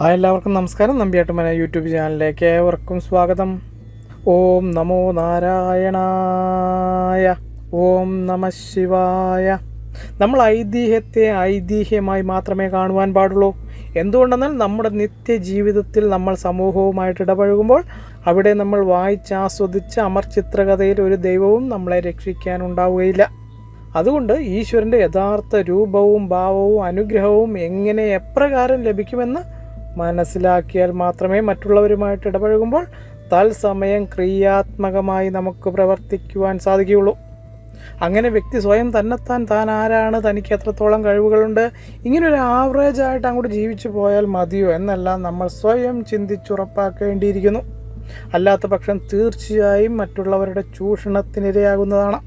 ആ എല്ലാവർക്കും നമസ്കാരം. നമ്പിയാട്ടുമന യൂട്യൂബ് ചാനലിലേക്ക് ഏവർക്കും സ്വാഗതം. ഓം നമോ നാരായണായ. ഓം നമ ശിവായ. നമ്മൾ ഐതിഹ്യത്തെ ഐതിഹ്യമായി മാത്രമേ കാണുവാൻ പാടുള്ളൂ. എന്തുകൊണ്ടെന്നാൽ നമ്മുടെ നിത്യജീവിതത്തിൽ നമ്മൾ സമൂഹവുമായിട്ട് ഇടപഴകുമ്പോൾ അവിടെ നമ്മൾ വായിച്ചാസ്വദിച്ച അമർ ചിത്രകഥയിൽ ഒരു ദൈവവും നമ്മളെ രക്ഷിക്കാനുണ്ടാവുകയില്ല അതുകൊണ്ട് ഈശ്വരന്റെ യഥാർത്ഥ രൂപവും ഭാവവും അനുഗ്രഹവും എങ്ങനെ എപ്രകാരം ലഭിക്കുമെന്ന് മനസ്സിലാക്കിയാൽ മാത്രമേ മറ്റുള്ളവരുമായിട്ട് ഇടപഴകുമ്പോൾ തത്സമയം ക്രിയാത്മകമായി നമുക്ക് പ്രവർത്തിക്കുവാൻ സാധിക്കുകയുള്ളൂ. അങ്ങനെ വ്യക്തി സ്വയം തന്നെത്താൻ താൻ ആരാണ്? തനിക്ക് എത്രത്തോളം കഴിവുകളുണ്ട്? ഇങ്ങനെ ഒരു ആവറേജ് ആയിട്ട് അങ്ങോട്ട് ജീവിച്ചു പോയാൽ മതിയോ എന്നെല്ലാം നമ്മൾ സ്വയം ചിന്തിച്ചുറപ്പാക്കേണ്ടിയിരിക്കുന്നു. അല്ലാത്ത പക്ഷം തീർച്ചയായും മറ്റുള്ളവരുടെ ചൂഷണത്തിനിരയാകുന്നതാണ്.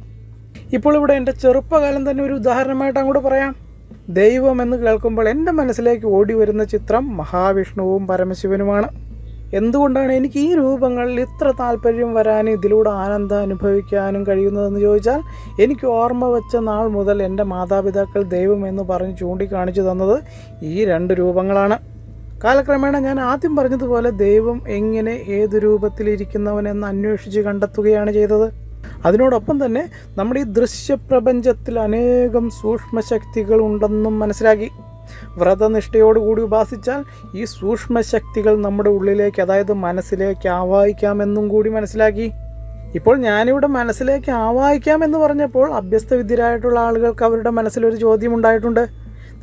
ഇപ്പോൾ ഇവിടെ എന്റെ ചെറുപ്പകാലം തന്നെ ഒരു ഉദാഹരണമായിട്ട് അങ്ങോട്ട് പറയാം. ദൈവം എന്ന് കേൾക്കുമ്പോൾ എന്റെ മനസ്സിലേക്ക് ഓടി വരുന്ന ചിത്രം മഹാവിഷ്ണുവും പരമശിവനുമാണ്. എന്തുകൊണ്ടാണ് എനിക്ക് ഈ രൂപങ്ങളിൽ ഇത്ര താല്പര്യം വരാനും ഇതിലൂടെ ആനന്ദം അനുഭവിക്കാനും കഴിയുന്നതെന്ന് ചോദിച്ചാൽ എനിക്ക് ഓർമ്മ വെച്ച നാൾ മുതൽ എന്റെ മാതാപിതാക്കൾ ദൈവം എന്ന് പറഞ്ഞ് ചൂണ്ടിക്കാണിച്ചു തന്നത് ഈ രണ്ട് രൂപങ്ങളാണ്. കാലക്രമേണ ഞാൻ ആദ്യം പറഞ്ഞതുപോലെ ദൈവം എങ്ങനെ ഏത് രൂപത്തിലിരിക്കുന്നവനെന്ന് അന്വേഷിച്ച് കണ്ടെത്തുകയാണ് ചെയ്തത്. അതിനോടൊപ്പം തന്നെ നമ്മുടെ ഈ ദൃശ്യപ്രപഞ്ചത്തിൽ അനേകം സൂക്ഷ്മശക്തികൾ ഉണ്ടെന്നും മനസ്സിലാക്കി. വ്രതനിഷ്ഠയോടുകൂടി ഉപാസിച്ചാൽ ഈ സൂക്ഷ്മശക്തികൾ നമ്മുടെ ഉള്ളിലേക്ക് അതായത് മനസ്സിലേക്ക് ആവാഹിക്കാമെന്നും കൂടി മനസ്സിലാക്കി. ഇപ്പോൾ ഞാനിവിടെ മനസ്സിലേക്ക് ആവാഹിക്കാമെന്ന് പറഞ്ഞപ്പോൾ അഭ്യസ്തവിദ്യരായിട്ടുള്ള ആളുകൾക്ക് അവരുടെ മനസ്സിലൊരു ചോദ്യം ഉണ്ടായിട്ടുണ്ട്.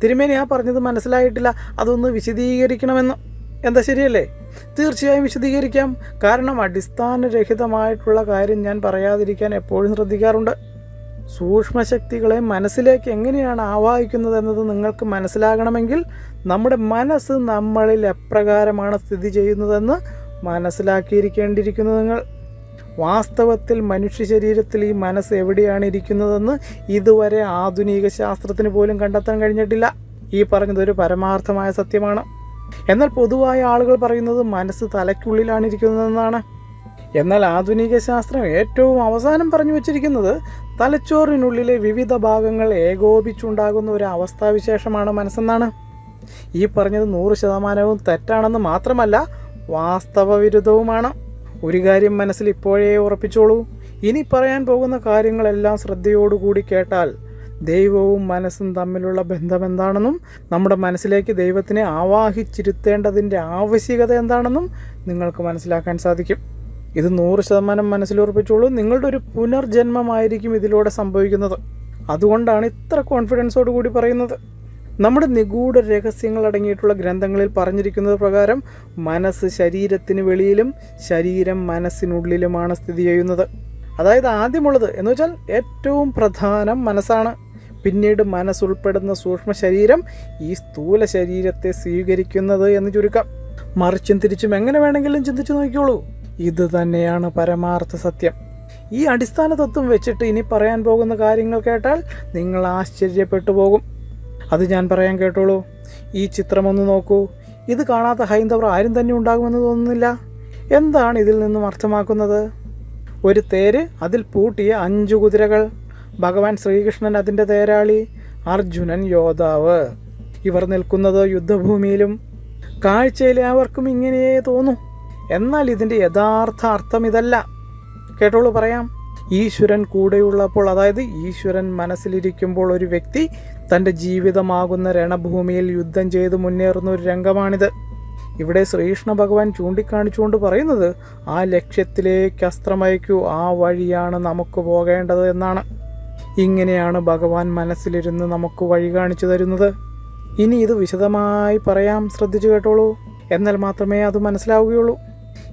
തിരുമേനി ആ പറഞ്ഞത് മനസ്സിലായിട്ടില്ല അതൊന്ന് വിശദീകരിക്കണമെന്ന്. എന്താ ശരിയല്ലേ? തീർച്ചയായും വിശദീകരിക്കാം. കാരണം അടിസ്ഥാനരഹിതമായിട്ടുള്ള കാര്യം ഞാൻ പറയാതിരിക്കാൻ എപ്പോഴും ശ്രദ്ധിക്കാറുണ്ട്. സൂക്ഷ്മശക്തികളെ മനസ്സിലേക്ക് എങ്ങനെയാണ് ആവാഹിക്കുന്നത് എന്നത് നിങ്ങൾക്ക് മനസ്സിലാകണമെങ്കിൽ നമ്മുടെ മനസ്സ് നമ്മളിൽ എപ്രകാരമാണ് സ്ഥിതി ചെയ്യുന്നതെന്ന് മനസ്സിലാക്കിയിരിക്കേണ്ടിയിരിക്കുന്നു നിങ്ങൾ. വാസ്തവത്തിൽ മനുഷ്യ ശരീരത്തിൽ ഈ മനസ്സ് എവിടെയാണ് ഇരിക്കുന്നതെന്ന് ഇതുവരെ ആധുനിക ശാസ്ത്രത്തിന് പോലും കണ്ടെത്താൻ കഴിഞ്ഞിട്ടില്ല. ഈ പറഞ്ഞതൊരു പരമാർത്ഥമായ സത്യമാണ്. എന്നാൽ പൊതുവായ ആളുകൾ പറയുന്നത് മനസ്സ് തലയ്ക്കുള്ളിലാണ് ഇരിക്കുന്നതെന്നാണ് എന്നാൽ ആധുനിക ശാസ്ത്രം ഏറ്റവും അവസാനം പറഞ്ഞു വച്ചിരിക്കുന്നത് തലച്ചോറിനുള്ളിലെ വിവിധ ഭാഗങ്ങൾ ഏകോപിച്ചുണ്ടാകുന്ന ഒരു അവസ്ഥാവിശേഷമാണ് മനസ്സെന്നാണ്. ഈ പറഞ്ഞത് നൂറ് ശതമാനവും തെറ്റാണെന്ന് മാത്രമല്ല വാസ്തവ വിരുദ്ധവുമാണ് ഒരു കാര്യം മനസ്സിൽ ഇപ്പോഴേ ഉറപ്പിച്ചോളൂ. ഇനി പറയാൻ പോകുന്ന കാര്യങ്ങളെല്ലാം ശ്രദ്ധയോടുകൂടി കേട്ടാൽ ദൈവവും മനസ്സും തമ്മിലുള്ള ബന്ധം എന്താണെന്നും നമ്മുടെ മനസ്സിലേക്ക് ദൈവത്തിനെ ആവാഹിച്ചിരുത്തേണ്ടതിന്റെ ആവശ്യകത എന്താണെന്നും നിങ്ങൾക്ക് മനസ്സിലാക്കാൻ സാധിക്കും. ഇത് നൂറ് ശതമാനം മനസ്സിലുറപ്പിച്ചോളൂ. നിങ്ങളുടെ ഒരു പുനർജന്മമായിരിക്കും ഇതിലൂടെ സംഭവിക്കുന്നത്. അതുകൊണ്ടാണ് ഇത്ര കോൺഫിഡൻസോട് കൂടി പറയുന്നത്. നമ്മുടെ നിഗൂഢ രഹസ്യങ്ങൾ അടങ്ങിയിട്ടുള്ള ഗ്രന്ഥങ്ങളിൽ പറഞ്ഞിരിക്കുന്നത് പ്രകാരം മനസ്സ് ശരീരത്തിന് വെളിയിലും ശരീരം മനസ്സിനുള്ളിലുമാണ് സ്ഥിതി ചെയ്യുന്നത്. അതായത് ആദ്യമുള്ളത് എന്ന് വെച്ചാൽ ഏറ്റവും പ്രധാനം മനസ്സാണ്. പിന്നീട് മനസ്സുൾപ്പെടുന്ന സൂക്ഷ്മ ശരീരം ഈ സ്ഥൂല ശരീരത്തെ സ്വീകരിക്കുന്നത് എന്ന് ചുരുക്കം. മറിച്ചും തിരിച്ചും എങ്ങനെ വേണമെങ്കിലും ചിന്തിച്ചു നോക്കിയോളൂ ഇത് തന്നെയാണ് പരമാർത്ഥ സത്യം. ഈ അടിസ്ഥാന തത്വം വെച്ചിട്ട് ഇനി പറയാൻ പോകുന്ന കാര്യങ്ങൾ കേട്ടാൽ നിങ്ങൾ ആശ്ചര്യപ്പെട്ടു പോകും. അത് ഞാൻ പറയാൻ കേട്ടോളൂ. ഈ ചിത്രമൊന്ന് നോക്കൂ. ഇത് കാണാത്ത ഹൈന്ദവർ ആരും തന്നെ ഉണ്ടാകുമെന്ന് തോന്നുന്നില്ല. എന്താണ് ഇതിൽ നിന്നും അർത്ഥമാക്കുന്നത്? ഒരു തേര് അതിൽ പൂട്ടിയ അഞ്ചു കുതിരകൾ. ഭഗവാൻ ശ്രീകൃഷ്ണൻ അതിന്റെ തേരാളി അർജുനൻ യോദ്ധാവ്. ഇവർ നിൽക്കുന്നത് യുദ്ധഭൂമിയിലും കാഴ്ചയിൽ അവർക്കും ഇങ്ങനെയേ തോന്നൂ. എന്നാൽ ഇതിന്റെ യഥാർത്ഥ അർത്ഥം ഇതല്ല. കേട്ടോളൂ പറയാം. ഈശ്വരൻ കൂടെയുള്ളപ്പോൾ അതായത് ഈശ്വരൻ മനസ്സിലിരിക്കുമ്പോൾ ഒരു വ്യക്തി തന്റെ ജീവിതമാകുന്ന രണഭൂമിയിൽ യുദ്ധം ചെയ്ത് മുന്നേറുന്ന ഒരു രംഗമാണിത്. ഇവിടെ ശ്രീകൃഷ്ണ ഭഗവാൻ ചൂണ്ടിക്കാണിച്ചുകൊണ്ട് പറയുന്നത് ആ ലക്ഷ്യത്തിലേക്ക് അസ്ത്രമയക്കൂ ആ വഴിയാണ് നമുക്ക് പോകേണ്ടത് എന്നാണ്. ഇങ്ങനെയാണ് ഭഗവാൻ മനസ്സിലിരുന്ന് നമുക്ക് വഴി കാണിച്ചു തരുന്നത്. ഇനി ഇത് വിശദമായി പറയാം ശ്രദ്ധിച്ചു കേട്ടോളൂ. എന്നാൽ മാത്രമേ അത് മനസ്സിലാവുകയുള്ളൂ.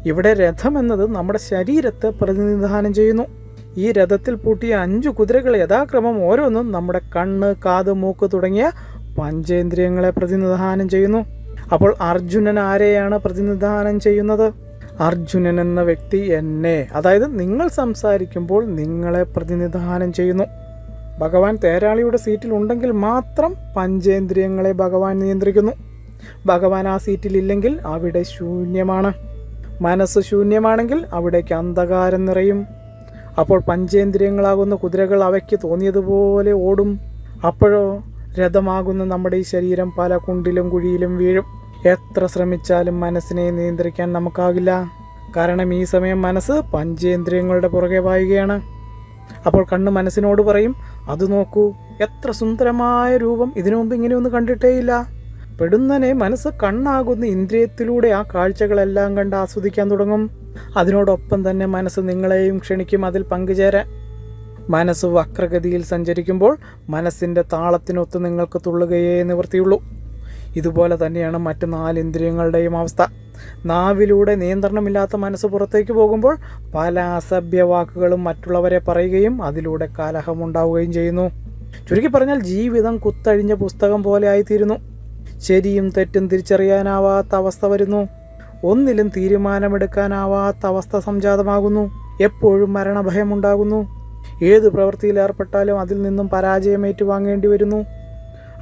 ഇവിടെ രഥം എന്നത് നമ്മുടെ ശരീരത്തെ പ്രതിനിധാനം ചെയ്യുന്നു. ഈ രഥത്തിൽ പൂട്ടിയ അഞ്ചു കുതിരകൾ യഥാക്രമം ഓരോന്നും നമ്മുടെ കണ്ണ് കാത് മൂക്ക് തുടങ്ങിയ പഞ്ചേന്ദ്രിയങ്ങളെ പ്രതിനിധാനം ചെയ്യുന്നു. അപ്പോൾ അർജുനൻ ആരെയാണ് പ്രതിനിധാനം ചെയ്യുന്നത്? അർജുനൻ എന്ന വ്യക്തി എന്നെ അതായത് നിങ്ങൾ സംസാരിക്കുമ്പോൾ നിങ്ങളെ പ്രതിനിധാനം ചെയ്യുന്നു. ഭഗവാൻ തേരാളിയുടെ സീറ്റിൽ ഉണ്ടെങ്കിൽ മാത്രം പഞ്ചേന്ദ്രിയങ്ങളെ ഭഗവാൻ നിയന്ത്രിക്കുന്നു. ഭഗവാൻ ആ സീറ്റിലില്ലെങ്കിൽ അവിടെ ശൂന്യമാണ്. മനസ്സ് ശൂന്യമാണെങ്കിൽ അവിടേക്ക് അന്ധകാരം നിറയും. അപ്പോൾ പഞ്ചേന്ദ്രിയങ്ങളാകുന്ന കുതിരകൾ അവയ്ക്ക് തോന്നിയതുപോലെ ഓടും. അപ്പോഴോ രഥമാകുന്ന നമ്മുടെ ഈ ശരീരം പല കുണ്ടിലും കുഴിയിലും വീഴും. എത്ര ശ്രമിച്ചാലും മനസ്സിനെ നിയന്ത്രിക്കാൻ നമുക്കാകില്ല. കാരണം ഈ സമയം മനസ്സ് പഞ്ചേന്ദ്രിയങ്ങളുടെ പുറകെ പായുകയാണ്. അപ്പോൾ കണ്ണ് മനസ്സിനോട് പറയും അത് നോക്കൂ എത്ര സുന്ദരമായ രൂപം. ഇതിനു മുമ്പ് ഇങ്ങനെയൊന്നും കണ്ടിട്ടേയില്ല. പെടുന്നനെ മനസ്സ് കണ്ണാകുന്ന ഇന്ദ്രിയത്തിലൂടെ ആ കാഴ്ചകളെല്ലാം കണ്ട് ആസ്വദിക്കാൻ തുടങ്ങും. അതിനോടൊപ്പം തന്നെ മനസ്സ് നിങ്ങളെയും ക്ഷണിക്കും അതിൽ പങ്കുചേരാൻ. മനസ്സ് വക്രഗതിയിൽ സഞ്ചരിക്കുമ്പോൾ മനസ്സിന്റെ താളത്തിനൊത്ത് നിങ്ങൾക്ക് തുള്ളുകയേ നിവൃത്തിയുള്ളൂ. ഇതുപോലെ തന്നെയാണ് മറ്റ് നാല് ഇന്ദ്രിയങ്ങളുടെയും അവസ്ഥ. നാവിലൂടെ നിയന്ത്രണമില്ലാത്ത മനസ്സ് പുറത്തേക്ക് പോകുമ്പോൾ പല അസഭ്യ വാക്കുകളും മറ്റുള്ളവരെ പറയുകയും അതിലൂടെ കലഹമുണ്ടാവുകയും ചെയ്യുന്നു. ചുരുക്കി പറഞ്ഞാൽ ജീവിതം കുത്തഴിഞ്ഞ പുസ്തകം പോലെ ആയിത്തീരുന്നു. ശരിയും തെറ്റും തിരിച്ചറിയാനാവാത്ത അവസ്ഥ വരുന്നു. ഒന്നിലും തീരുമാനമെടുക്കാനാവാത്ത അവസ്ഥ സംജാതമാകുന്നു. എപ്പോഴും മരണഭയമുണ്ടാകുന്നു. ഏത് പ്രവൃത്തിയിൽ ഏർപ്പെട്ടാലും അതിൽ നിന്നും പരാജയം ഏറ്റുവാങ്ങേണ്ടി വരുന്നു.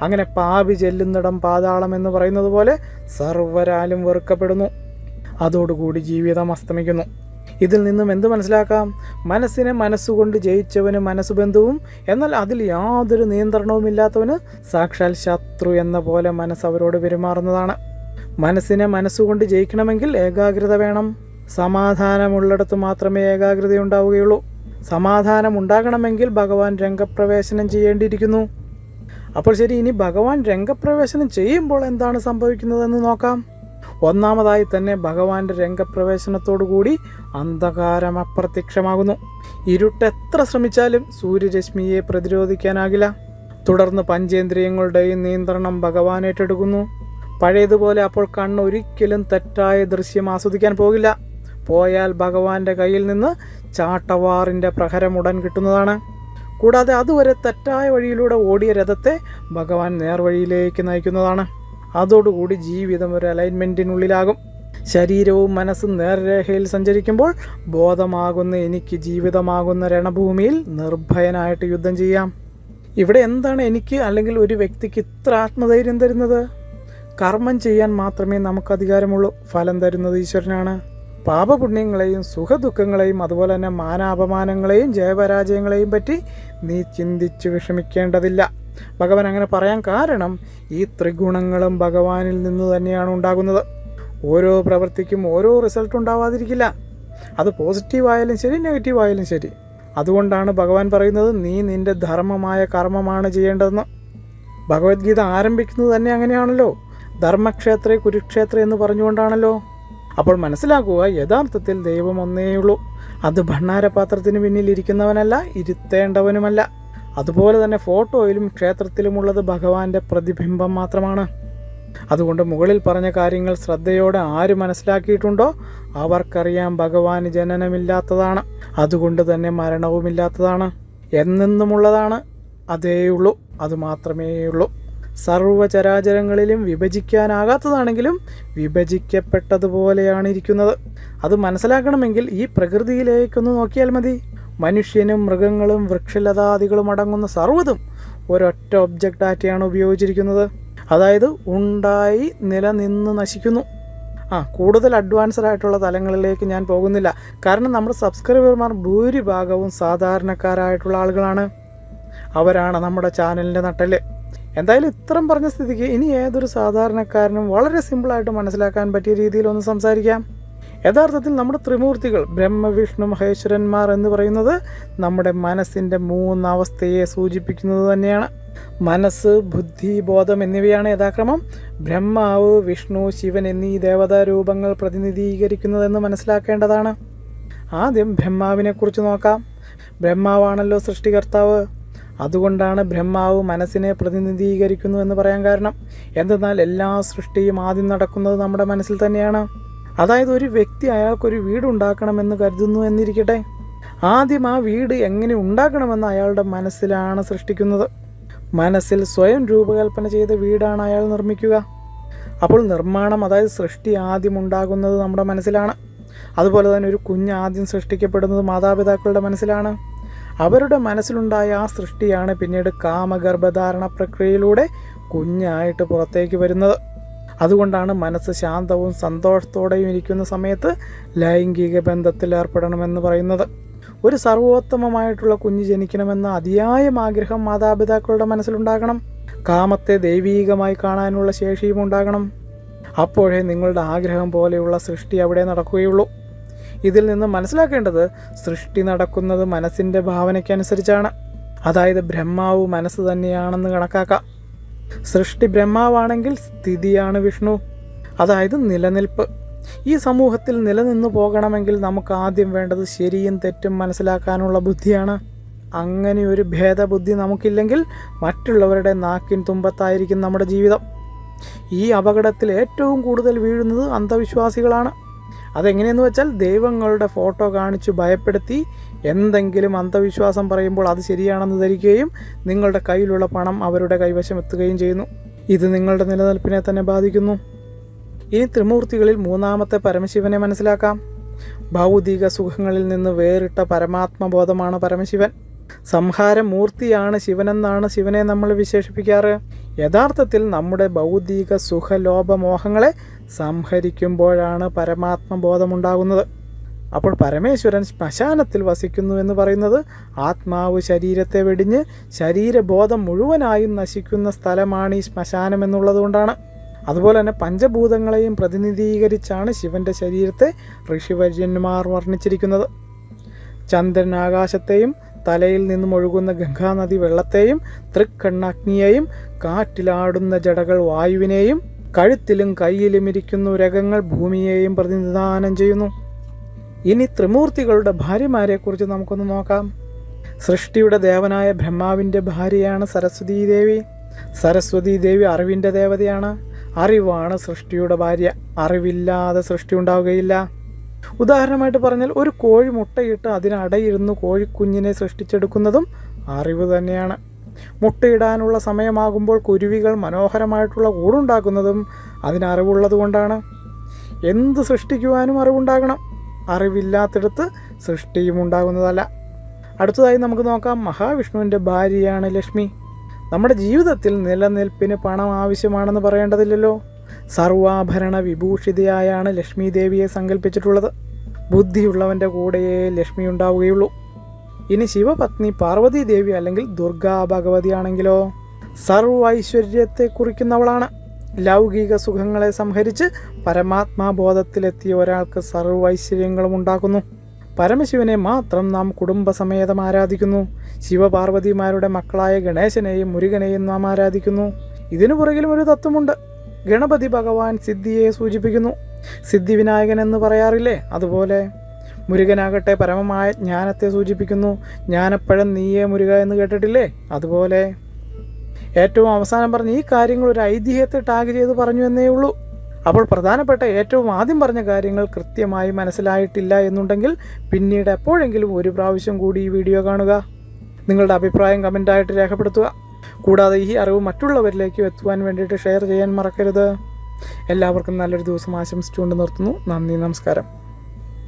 അങ്ങനെ പാപി ചെല്ലുന്നിടം പാതാളം എന്ന് പറയുന്നത് പോലെ സർവരാലും വെറുക്കപ്പെടുന്നു. അതോടുകൂടി ജീവിതം അസ്തമിക്കുന്നു. ഇതിൽ നിന്നും എന്ത് മനസ്സിലാക്കാം? മനസ്സിനെ മനസ്സുകൊണ്ട് ജയിച്ചവന് മനസ്സ് ബന്ധുവും എന്നാൽ അതിൽ യാതൊരു നിയന്ത്രണവുമില്ലാത്തവന് സാക്ഷാൽ ശത്രു എന്ന പോലെ മനസ്സ് അവരോട് പെരുമാറുന്നതാണ്. മനസ്സിനെ മനസ്സുകൊണ്ട് ജയിക്കണമെങ്കിൽ ഏകാഗ്രത വേണം. സമാധാനമുള്ളിടത്ത് മാത്രമേ ഏകാഗ്രത ഉണ്ടാവുകയുള്ളൂ സമാധാനം ഉണ്ടാകണമെങ്കിൽ ഭഗവാൻ രംഗപ്രവേശനം ചെയ്യേണ്ടിയിരിക്കുന്നു. അപ്പോൾ ശരി ഇനി ഭഗവാൻ രംഗപ്രവേശനം ചെയ്യുമ്പോൾ എന്താണ് സംഭവിക്കുന്നതെന്ന് നോക്കാം. ഒന്നാമതായി തന്നെ ഭഗവാന്റെ രംഗപ്രവേശനത്തോടുകൂടി അന്ധകാരം അപ്രത്യക്ഷമാകുന്നു. ഇരുട്ടെത്ര ശ്രമിച്ചാലും സൂര്യരശ്മിയെ പ്രതിരോധിക്കാനാകില്ല. തുടർന്ന് പഞ്ചേന്ദ്രിയങ്ങളുടെയും നിയന്ത്രണം ഭഗവാൻ ഏറ്റെടുക്കുന്നു. പഴയതുപോലെ അപ്പോൾ കണ്ണ് ഒരിക്കലും തെറ്റായ ദൃശ്യം ആസ്വദിക്കാൻ പോകില്ല. പോയാൽ ഭഗവാന്റെ കയ്യിൽ നിന്ന് ചാട്ടവാറിന്റെ പ്രഹരം ഉടൻ കിട്ടുന്നതാണ്. കൂടാതെ അതുവരെ തെറ്റായ വഴിയിലൂടെ ഓടിയ രഥത്തെ ഭഗവാൻ നേർവഴിയിലേക്ക് നയിക്കുന്നതാണ്. അതോടുകൂടി ജീവിതം ഒരു അലൈൻമെന്റിനുള്ളിലാകും ശരീരവും മനസ്സും നേർരേഖയിൽ സഞ്ചരിക്കുമ്പോൾ ബോധമാകുന്ന എനിക്ക് ജീവിതമാകുന്ന രണഭൂമിയിൽ നിർഭയനായിട്ട് യുദ്ധം ചെയ്യാം. ഇവിടെ എന്താണ് എനിക്ക് അല്ലെങ്കിൽ ഒരു വ്യക്തിക്ക് ഇത്ര ആത്മധൈര്യം തരുന്നത്? കർമ്മം ചെയ്യാൻ മാത്രമേ നമുക്ക് അധികാരമുള്ളൂ ഫലം തരുന്നത് ഈശ്വരനാണ്. പാപപുണ്യങ്ങളെയും സുഖദുഃഖങ്ങളെയും അതുപോലെ തന്നെ മാനാപമാനങ്ങളെയും ജയപരാജയങ്ങളെയും പറ്റി നീ ചിന്തിച്ച് വിഷമിക്കേണ്ടതില്ല. ഭഗവാൻ അങ്ങനെ പറയാൻ കാരണം ഈ ത്രിഗുണങ്ങളും ഭഗവാനിൽ നിന്ന് തന്നെയാണ് ഉണ്ടാകുന്നത്. ഓരോ പ്രവൃത്തിക്കും ഓരോ റിസൾട്ട് ഉണ്ടാവാതിരിക്കില്ല. അത് പോസിറ്റീവ് ആയാലും ശരി നെഗറ്റീവ് ആയാലും ശരി. അതുകൊണ്ടാണ് ഭഗവാൻ പറയുന്നത് നീ നിന്റെ ധർമ്മമായ കർമ്മമാണ് ചെയ്യേണ്ടതെന്ന്. ഭഗവത്ഗീത ആരംഭിക്കുന്നത് തന്നെ അങ്ങനെയാണല്ലോ. ധർമ്മക്ഷേത്രേ കുരുക്ഷേത്ര എന്ന് പറഞ്ഞുകൊണ്ടാണല്ലോ. അപ്പോൾ മനസ്സിലാക്കുക യഥാർത്ഥത്തിൽ ദൈവം ഒന്നേയുള്ളൂ അത് ഭണ്ണാരപാത്രത്തിന് പിന്നിൽ ഇരിക്കുന്നവനല്ല ഇരുത്തേണ്ടവനുമല്ല. അതുപോലെ തന്നെ ഫോട്ടോയിലും ക്ഷേത്രത്തിലുമുള്ളത് ഭഗവാന്റെ പ്രതിബിംബം മാത്രമാണ്. അതുകൊണ്ട് മുകളിൽ പറഞ്ഞ കാര്യങ്ങൾ ശ്രദ്ധയോടെ ആര് മനസ്സിലാക്കിയിട്ടുണ്ടോ അവർക്കറിയാം ഭഗവാന് ജനനമില്ലാത്തതാണ്. അതുകൊണ്ട് തന്നെ മരണവുമില്ലാത്തതാണ്. എന്നെന്നുമുള്ളതാണ് അതേയുള്ളൂ അത് മാത്രമേ ഉള്ളൂ സർവചരാചരങ്ങളിലും വിഭജിക്കാനാകാത്തതാണെങ്കിലും വിഭജിക്കപ്പെട്ടതുപോലെയാണ് ഇരിക്കുന്നത് അത് മനസ്സിലാക്കണമെങ്കിൽ ഈ പ്രകൃതിയിലേക്കൊന്ന് നോക്കിയാൽ മതി. മനുഷ്യനും മൃഗങ്ങളും വൃക്ഷലതാദികളും അടങ്ങുന്ന സർവതും ഒരൊറ്റ ഒബ്ജക്റ്റ് ഡാറ്റയാണ് ഉപയോഗിച്ചിരിക്കുന്നത്. അതായത് ഉണ്ടായി നിലനിന്ന് നശിക്കുന്നു. ആ കൂടുതൽ അഡ്വാൻസ്ഡ് ആയിട്ടുള്ള തലങ്ങളിലേക്ക് ഞാൻ പോകുന്നില്ല. കാരണം നമ്മുടെ സബ്സ്ക്രൈബർമാർ ഭൂരിഭാഗവും സാധാരണക്കാരായിട്ടുള്ള ആളുകളാണ്. അവരാണ് നമ്മുടെ ചാനലിന്റെ നട്ടൽ എന്തായാലും ഇത്രയും പറഞ്ഞ സ്ഥിതിക്ക് ഇനി ഏതൊരു സാധാരണക്കാരനും വളരെ സിമ്പിളായിട്ട് മനസ്സിലാക്കാൻ പറ്റിയ രീതിയിൽ ഒന്ന് സംസാരിക്കാം. യഥാർത്ഥത്തിൽ നമ്മുടെ ത്രിമൂർത്തികൾ ബ്രഹ്മവിഷ്ണു മഹേശ്വരന്മാർ എന്ന് പറയുന്നത് നമ്മുടെ മനസ്സിന്റെ മൂന്നവസ്ഥയെ സൂചിപ്പിക്കുന്നത് തന്നെയാണ്. മനസ്സ് ബുദ്ധി ബോധം എന്നിവയാണ് യഥാക്രമം. ബ്രഹ്മാവ് വിഷ്ണു ശിവൻ എന്നീ ദേവതാ രൂപങ്ങൾ പ്രതിനിധീകരിക്കുന്നതെന്ന് മനസ്സിലാക്കേണ്ടതാണ്. ആദ്യം ബ്രഹ്മാവിനെക്കുറിച്ച് നോക്കാം. ബ്രഹ്മാവാണല്ലോ സൃഷ്ടികർത്താവ്. അതുകൊണ്ടാണ് ബ്രഹ്മാവ് മനസ്സിനെ പ്രതിനിധീകരിക്കുന്നു എന്ന് പറയാൻ കാരണം. എന്തെന്നാൽ എല്ലാ സൃഷ്ടിയും ആദ്യം നടക്കുന്നത് നമ്മുടെ മനസ്സിൽ തന്നെയാണ്. അതായത് ഒരു വ്യക്തി അയാൾക്കൊരു വീട് ഉണ്ടാക്കണമെന്ന് കരുതുന്നു എന്നിരിക്കട്ടെ. ആദ്യം ആ വീട് എങ്ങനെ ഉണ്ടാക്കണമെന്ന് അയാളുടെ മനസ്സിലാണ് സൃഷ്ടിക്കുന്നത്. മനസ്സിൽ സ്വയം രൂപകൽപ്പന ചെയ്ത വീടാണ് അയാൾ നിർമ്മിക്കുക. അപ്പോൾ നിർമ്മാണം അതായത് സൃഷ്ടി ആദ്യം ഉണ്ടാകുന്നത് നമ്മുടെ മനസ്സിലാണ്. അതുപോലെ തന്നെ ഒരു കുഞ്ഞ് ആദ്യം സൃഷ്ടിക്കപ്പെടുന്നത് മാതാപിതാക്കളുടെ മനസ്സിലാണ്. അവരുടെ മനസ്സിലുണ്ടായ ആ സൃഷ്ടിയാണ് പിന്നീട് കാമഗർഭധാരണ പ്രക്രിയയിലൂടെ കുഞ്ഞായിട്ട് പുറത്തേക്ക് വരുന്നത്. അതുകൊണ്ടാണ് മനസ്സ് ശാന്തവും സന്തോഷത്തോടെയും ഇരിക്കുന്ന സമയത്ത് ലൈംഗിക ബന്ധത്തിൽ ഏർപ്പെടണമെന്ന് പറയുന്നത്. ഒരു സർവോത്തമമായിട്ടുള്ള കുഞ്ഞ് ജനിക്കണമെന്ന അതിയായ ആഗ്രഹം മാതാപിതാക്കളുടെ മനസ്സിലുണ്ടാകണം. കാമത്തെ ദൈവീകമായി കാണാനുള്ള ശേഷിയും ഉണ്ടാകണം. അപ്പോഴേ നിങ്ങളുടെ ആഗ്രഹം പോലെയുള്ള സൃഷ്ടി അവിടെ നടക്കുകയുള്ളൂ. ഇതിൽ നിന്ന് മനസ്സിലാക്കേണ്ടത് സൃഷ്ടി നടക്കുന്നത് മനസ്സിന്റെ ഭാവനയ്ക്കനുസരിച്ചാണ്. അതായത് ബ്രഹ്മാവ് മനസ്സ് തന്നെയാണെന്ന് കണക്കാക്കാം. സൃഷ്ടി ബ്രഹ്മാവാണെങ്കിൽ സ്ഥിതിയാണ് വിഷ്ണു. അതായത് നിലനിൽപ്പ്. ഈ സമൂഹത്തിൽ നിലനിന്ന് പോകണമെങ്കിൽ നമുക്ക് ആദ്യം വേണ്ടത് ശരിയും തെറ്റും മനസ്സിലാക്കാനുള്ള ബുദ്ധിയാണ്. അങ്ങനെ ഒരു ഭേദബുദ്ധി നമുക്കില്ലെങ്കിൽ മറ്റുള്ളവരുടെ നാക്കിൻ തുമ്പത്തായിരിക്കും നമ്മുടെ ജീവിതം. ഈ അപകടത്തിൽ ഏറ്റവും കൂടുതൽ വീഴുന്നത് അന്ധവിശ്വാസികളാണ്. അതെങ്ങനെയെന്ന് വെച്ചാൽ ദൈവങ്ങളുടെ ഫോട്ടോ കാണിച്ചു ഭയപ്പെടുത്തി എന്തെങ്കിലും അന്ധവിശ്വാസം പറയുമ്പോൾ അത് ശരിയാണെന്ന് ധരിക്കുകയും നിങ്ങളുടെ കയ്യിലുള്ള പണം അവരുടെ കൈവശം എത്തുകയും ചെയ്യുന്നു. ഇത് നിങ്ങളുടെ നിലനിൽപ്പിനെ തന്നെ ബാധിക്കുന്നു. ഇനി ത്രിമൂർത്തികളിൽ മൂന്നാമത്തെ പരമശിവനെ മനസ്സിലാക്കാം. ഭൗതിക സുഖങ്ങളിൽ നിന്ന് വേറിട്ട പരമാത്മബോധമാണ് പരമശിവൻ. സംഹാരമൂർത്തിയാണ് ശിവനെന്നാണ് ശിവനെ നമ്മൾ വിശേഷിപ്പിക്കാറ്. യഥാർത്ഥത്തിൽ നമ്മുടെ ഭൗതിക സുഖലോഭമോഹങ്ങളെ സംഹരിക്കുമ്പോഴാണ് പരമാത്മബോധമുണ്ടാകുന്നത്. അപ്പോൾ പരമേശ്വരൻ ശ്മശാനത്തിൽ വസിക്കുന്നു എന്ന് പറയുന്നത് ആത്മാവ് ശരീരത്തെ വെടിഞ്ഞ് ശരീരബോധം മുഴുവനായും നശിക്കുന്ന സ്ഥലമാണ് ഈ ശ്മശാനം എന്നുള്ളതുകൊണ്ടാണ് അതുപോലെ തന്നെ പഞ്ചഭൂതങ്ങളെയും പ്രതിനിധീകരിച്ചാണ് ശിവന്റെ ശരീരത്തെ ഋഷിവര്യന്മാർ വർണിച്ചിരിക്കുന്നത്. ചന്ദ്രൻ ആകാശത്തെയും തലയിൽ നിന്നും ഒഴുകുന്ന ഗംഗാനദി വെള്ളത്തെയും തൃക്കണ്ണഗ്നിയെയും കാറ്റിലാടുന്ന ജടകൾ വായുവിനെയും കഴുത്തിലും കയ്യിലും ഇരിക്കുന്ന രകങ്ങൾ ഭൂമിയെയും പ്രതിനിധാനം ചെയ്യുന്നു. ഇനി ത്രിമൂർത്തികളുടെ ഭാര്യമാരെക്കുറിച്ച് നമുക്കൊന്ന് നോക്കാം. സൃഷ്ടിയുടെ ദേവനായ ബ്രഹ്മാവിന്റെ ഭാര്യയാണ് സരസ്വതീ ദേവി. സരസ്വതീ ദേവി അറിവിന്റെ ദേവതയാണ്. അറിവാണ് സൃഷ്ടിയുടെ ഭാര്യ. അറിവില്ലാതെ സൃഷ്ടി ഉണ്ടാവുകയില്ല. ഉദാഹരണമായിട്ട് പറഞ്ഞാൽ ഒരു കോഴി മുട്ടയിട്ട് അതിനടയിരുന്ന് കോഴിക്കുഞ്ഞിനെ സൃഷ്ടിച്ചെടുക്കുന്നതും അറിവ് തന്നെയാണ്. മുട്ടയിടാനുള്ള സമയമാകുമ്പോൾ കുരുവികൾ മനോഹരമായിട്ടുള്ള കൂടുണ്ടാക്കുന്നതും അതിനറിവുള്ളത് കൊണ്ടാണ്. എന്ത് സൃഷ്ടിക്കുവാനും അറിവുണ്ടാകണം. അറിവില്ലാത്തിടത്ത് സൃഷ്ടിയും ഉണ്ടാകുന്നതല്ല. അടുത്തതായി നമുക്ക് നോക്കാം. മഹാവിഷ്ണുവിന്റെ ഭാര്യയാണ് ലക്ഷ്മി. നമ്മുടെ ജീവിതത്തിൽ നിലനിൽപ്പിന് പണം ആവശ്യമാണെന്ന് പറയേണ്ടതില്ലല്ലോ. സർവാഭരണ വിഭൂഷിതയായാണ് ലക്ഷ്മി ദേവിയെ സങ്കല്പിച്ചിട്ടുള്ളത് ബുദ്ധിയുള്ളവന്റെ കൂടെയേ ലക്ഷ്മി ഉണ്ടാവുകയുള്ളൂ ഇനി ശിവപത്നി പാർവതി ദേവി അല്ലെങ്കിൽ ദുർഗാ ഭഗവതിയാണെങ്കിലോ? സർവൈശ്വര്യത്തെ കുറിക്കുന്നവളാണ് ലൗകിക സുഖങ്ങളെ സംഹരിച്ച് പരമാത്മാബോധത്തിലെത്തിയ ഒരാൾക്ക് സർവൈശ്വര്യങ്ങളും ഉണ്ടാക്കുന്നു പരമശിവനെ മാത്രം നാം കുടുംബസമേതം ആരാധിക്കുന്നു. ശിവപാർവതിമാരുടെ മക്കളായ ഗണേശനെയും മുരുകനെയും നാം ആരാധിക്കുന്നു. ഇതിനു പുറകിലും ഒരു തത്വമുണ്ട്. ഗണപതി ഭഗവാൻ സിദ്ധിയെ സൂചിപ്പിക്കുന്നു. സിദ്ധി വിനായകൻ എന്ന് പറയാറില്ലേ? അതുപോലെ മുരുകനാകട്ടെ പരമമായ ജ്ഞാനത്തെ സൂചിപ്പിക്കുന്നു. ജ്ഞാനപ്പഴം നീയേ മുരുക എന്ന് കേട്ടിട്ടില്ലേ? അതുപോലെ ഏറ്റവും അവസാനം പറഞ്ഞ ഈ കാര്യങ്ങൾ ഒരു ഐതിഹ്യത്തെ ടാഗ് ചെയ്ത് പറഞ്ഞു എന്നേ ഉള്ളൂ. അപ്പോൾ പ്രധാനപ്പെട്ട ഏറ്റവും ആദ്യം പറഞ്ഞ കാര്യങ്ങൾ കൃത്യമായി മനസ്സിലായിട്ടില്ല എന്നുണ്ടെങ്കിൽ പിന്നീട് എപ്പോഴെങ്കിലും ഒരു പ്രാവശ്യം കൂടി ഈ വീഡിയോ കാണുക. നിങ്ങളുടെ അഭിപ്രായം കമന്റായിട്ട് രേഖപ്പെടുത്തുക. കൂടാതെ ഈ അറിവ് മറ്റുള്ളവരിലേക്ക് എത്തുവാൻ വേണ്ടിയിട്ട് ഷെയർ ചെയ്യാൻ മറക്കരുത്. എല്ലാവർക്കും നല്ലൊരു ദിവസം ആശംസിച്ചുകൊണ്ട് നിർത്തുന്നു. നന്ദി നമസ്കാരം.